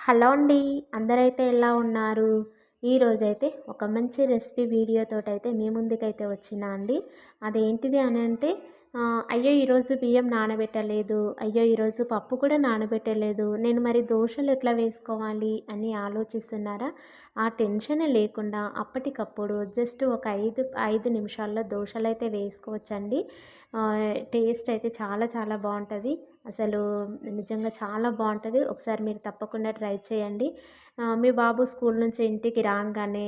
Hello అండి అందరైతే ఎలా ఉన్నారు? ఈరోజైతే ఒక మంచి రెసిపీ వీడియోతోటైతే మీ ముందుకైతే వచ్చినా అండి. అదేంటిది అని అంటే అయ్యో ఈరోజు బియ్యం నానబెట్టలేదు అయ్యో ఈరోజు పప్పు కూడా నానబెట్టలేదు నేను మరి దోశలు ఎట్లా వేసుకోవాలి అని ఆలోచిస్తున్నారా? ఆ టెన్షన్ లేకుండా అప్పటికప్పుడు జస్ట్ ఒక ఐదు ఐదు నిమిషాల్లో దోశలు అయితే వేసుకోవచ్చండి టేస్ట్ అయితే చాలా చాలా బాగుంటుంది. అసలు నిజంగా చాలా బాగుంటుంది. ఒకసారి మీరు తప్పకుండా ట్రై చేయండి. మీ బాబు స్కూల్ నుంచి ఇంటికి రాగానే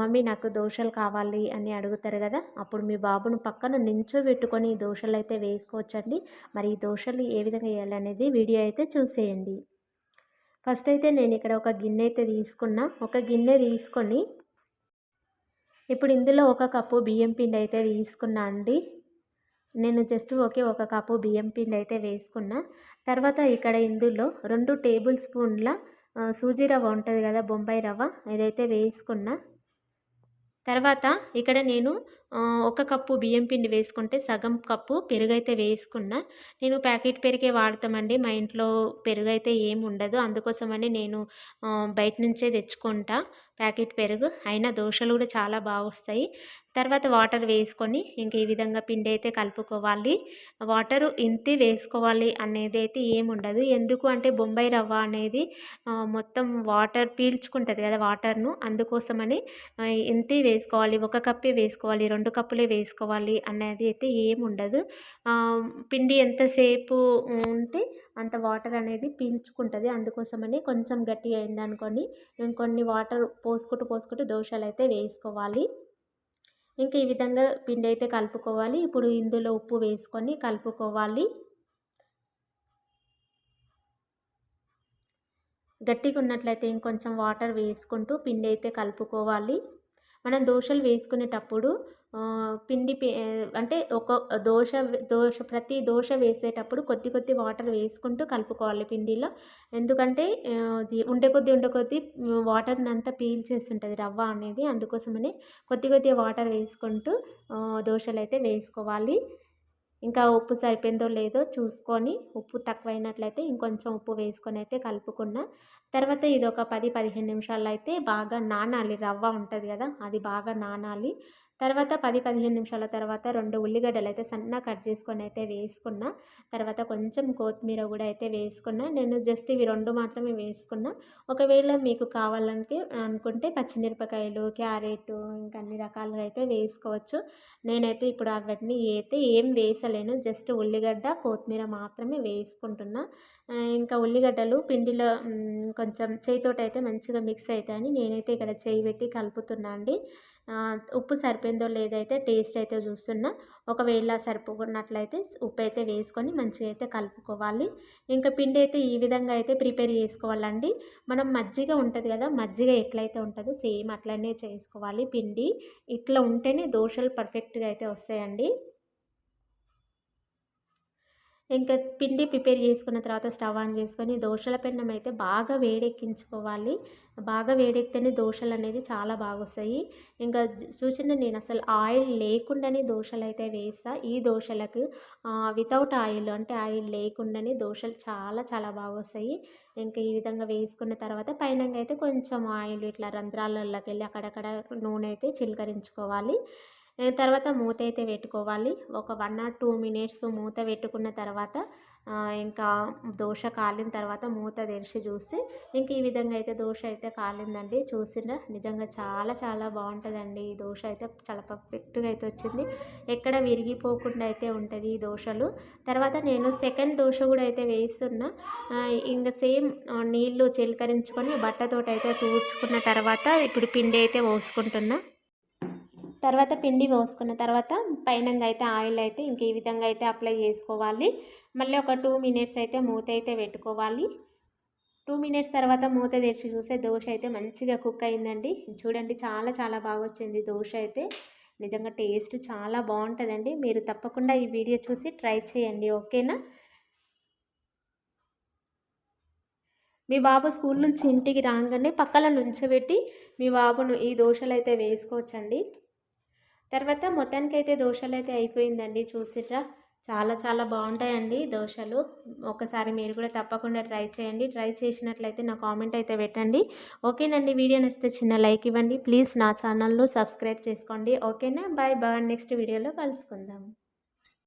మమ్మీ నాకు దోశలు కావాలి అని అడుగుతారు కదా అప్పుడు మీ బాబును పక్కన నించోబెట్టుకొని దోశలు అయితే వేసుకోవచ్చండి. మరి ఈ దోశలు ఏ విధంగా వేయాలనేది వీడియో అయితే చూసేయండి. ఫస్ట్ అయితే నేను ఇక్కడ ఒక గిన్నె అయితే తీసుకున్నా. ఒక గిన్నె తీసుకొని ఇప్పుడు ఇందులో ఒక కప్పు బియ్యం పిండి అయితే తీసుకున్నా అండి. నేను జస్ట్ ఒకే ఒక కప్పు బియ్యం పిండి అయితే వేసుకున్నా. తర్వాత ఇక్కడ ఇందులో రెండు టేబుల్ స్పూన్ల సూజీ రవ్వ ఉంటుంది కదా బొంబాయి రవ్వ ఇదైతే వేసుకున్నా. తర్వాత ఇక్కడ నేను ఒక కప్పు బియ్యం పిండి వేసుకుంటే సగం కప్పు పెరుగు అయితే వేసుకున్నా. నేను ప్యాకెట్ పెరిగే వాడతామండి. మా ఇంట్లో పెరుగు అయితే ఏమి ఉండదు. అందుకోసమని నేను బయట నుంచే తెచ్చుకుంటా ప్యాకెట్ పెరుగు. అయినా దోశలు కూడా చాలా బాగా వస్తాయి. తర్వాత వాటర్ వేసుకొని ఇంక ఈ విధంగా పిండి అయితే కలుపుకోవాలి. వాటర్ ఇంతే వేసుకోవాలి అనేది అయితే ఏముండదు ఎందుకు అంటే బొంబాయి రవ్వ అనేది మొత్తం వాటర్ పీల్చుకుంటుంది కదా వాటర్ను. అందుకోసమని ఆ, ఇంతే వేసుకోవాలి. ఒక కప్పే వేసుకోవాలి. రెండు కప్పులే వేసుకోవాలి అనేది అయితే ఏమి ఉండదు. పిండి ఎంతసేపు ఉంటే అంత వాటర్ అనేది పీల్చుకుంటుంది. అందుకోసమని కొంచెం గట్టి అయింది ఇంకొన్ని వాటర్ పోసుకుంటూ పోసుకుంటూ దోశలు అయితే వేసుకోవాలి. ఇంకా ఈ విధంగా పిండి అయితే కలుపుకోవాలి. ఇప్పుడు ఇందులో ఉప్పు వేసుకొని కలుపుకోవాలి. గట్టిగా ఉన్నట్లయితే ఇంకొంచెం వాటర్ వేసుకుంటూ పిండి అయితే కలుపుకోవాలి. మనం దోశలు వేసుకునేటప్పుడు పిండి అంటే ఒక దోశ దోశ ప్రతి దోశ వేసేటప్పుడు కొద్ది కొద్ది వాటర్ వేసుకుంటూ కలుపుకోవాలి పిండిలో. ఎందుకంటే ఉండే కొద్ది ఉండే కొద్ది వాటర్ని అంతా పీల్చేస్తుంటుంది రవ్వ అనేది అందుకోసమని కొద్ది కొద్ది వాటర్ వేసుకుంటూ దోశలు అయితే వేసుకోవాలి. ఇంకా ఉప్పు సరిపోయిందో లేదో చూసుకొని ఉప్పు తక్కువైనట్లయితే ఇంకొంచెం ఉప్పు వేసుకొని అయితే కలుపుకున్న. తర్వాత ఇది ఒక పది పదిహేను నిమిషాల్లో అయితే బాగా నానాలి. రవ్వ ఉంటుంది కదా అది బాగా నానాలి. తర్వాత పది పదిహేను నిమిషాల తర్వాత రెండు ఉల్లిగడ్డలు అయితే సన్నగా కట్ చేసుకొని అయితే వేసుకున్న. తర్వాత కొంచెం కొత్తిమీర కూడా అయితే వేసుకున్న. నేను జస్ట్ ఇవి రెండు మాత్రమే వేసుకున్నా. ఒకవేళ మీకు కావాలంటే అనుకుంటే పచ్చిమిరపకాయలు క్యారెట్ ఇంకా అన్ని రకాలుగా అయితే వేసుకోవచ్చు. నేనైతే ఇప్పుడు అవన్నీ అయితే ఏం వేసలేను. జస్ట్ ఉల్లిగడ్డ కొత్తిమీర మాత్రమే వేసుకుంటున్నా. ఇంకా ఉల్లిగడ్డలు పిండిలో కొంచెం చేయితోటి అయితే మంచిగా మిక్స్ అవుతాయని నేనైతే ఇక్కడ చేయి పెట్టి కలుపుతున్నా అండి. ఉప్పు సరిపోయిందో లేదైతే టేస్ట్ అయితే చూస్తున్నా. ఒకవేళ సరిపోకున్నట్లయితే ఉప్పు అయితే వేసుకొని మంచిగా అయితే కలుపుకోవాలి. ఇంకా పిండి అయితే ఈ విధంగా అయితే ప్రిపేర్ చేసుకోవాలండి. మనం మజ్జిగ ఉంటుంది కదా మజ్జిగ ఎట్లయితే ఉంటుందో సేమ్ అట్లనే చేసుకోవాలి. పిండి ఇట్లా ఉంటేనే దోశలు పర్ఫెక్ట్గా అయితే వస్తాయండి. ఇంకా పిండి ప్రిపేర్ చేసుకున్న తర్వాత స్టవ్ ఆన్ చేసుకొని దోశల పెన్నం అయితే బాగా వేడెక్కించుకోవాలి. బాగా వేడెక్కితేనే దోశలు అనేది చాలా బాగా వస్తాయి. ఇంకా చూసిన నేను అసలు ఆయిల్ లేకుండానే దోశలు అయితే వేస్తా. ఈ దోశలకు వితౌట్ ఆయిల్ అంటే ఆయిల్ లేకుండానే దోశలు చాలా చాలా బాగా వస్తాయి. ఇంకా ఈ విధంగా వేసుకున్న తర్వాత పైన అయితే కొంచెం ఆయిల్ ఇట్లా రంధ్రాలలోకి వెళ్ళి అక్కడక్కడ నూనె అయితే చిలకరించుకోవాలి. తర్వాత మూత అయితే పెట్టుకోవాలి. ఒక వన్ ఆర్ టూ మినిట్స్ మూత పెట్టుకున్న తర్వాత ఇంకా దోశ కాలిన తర్వాత మూత తెరిచి చూస్తే ఇంక ఈ విధంగా అయితే దోశ అయితే కాలిందండి. చూసిన నిజంగా చాలా చాలా బాగుంటుందండి. ఈ దోశ అయితే చాలా పర్ఫెక్ట్గా అయితే వచ్చింది. ఎక్కడ విరిగిపోకుండా అయితే ఉంటుంది ఈ దోశలు. తర్వాత నేను సెకండ్ దోశ కూడా అయితే వేస్తున్నా. ఇంకా సేమ్ నీళ్ళు చిలకరించుకొని బట్టతోటి అయితే తూర్చుకున్న తర్వాత ఇప్పుడు పిండి అయితే పోసుకుంటున్నా. తర్వాత పిండి పోసుకున్న తర్వాత పైన అయితే ఆయిల్ అయితే ఇంక ఈ విధంగా అయితే అప్లై చేసుకోవాలి. మళ్ళీ ఒక టూ మినిట్స్ అయితే మూత అయితే పెట్టుకోవాలి. టూ మినిట్స్ తర్వాత మూత తెరిచి చూస్తే దోశ అయితే మంచిగా కుక్ అయిందండి. చూడండి చాలా చాలా బాగా వచ్చింది దోశ అయితే. నిజంగా టేస్ట్ చాలా బాగుంటుందండి. మీరు తప్పకుండా ఈ వీడియో చూసి ట్రై చేయండి. ఓకేనా? మీ బాబు స్కూల్ నుంచి ఇంటికి రాగానే పక్కన నుంచోబెట్టి మీ బాబును ఈ దోశలు అయితే వేసుకోవచ్చండి. తర్వాత మొత్తానికైతే దోశలు అయితే అయిపోయిందండి చూసిర్రా. చాలా చాలా బాగుంటాయండి దోశలు. ఒకసారి మీరు కూడా తప్పకుండా ట్రై చేయండి. ట్రై చేసినట్లయితే నా కామెంట్ అయితే పెట్టండి. ఓకేనండి వీడియో నచ్చితే చిన్న లైక్ ఇవ్వండి. ప్లీజ్ నా ఛానల్ను సబ్స్క్రైబ్ చేసుకోండి. ఓకేనా? Bye bye. నెక్స్ట్ వీడియోలో కలుసుకుందాం.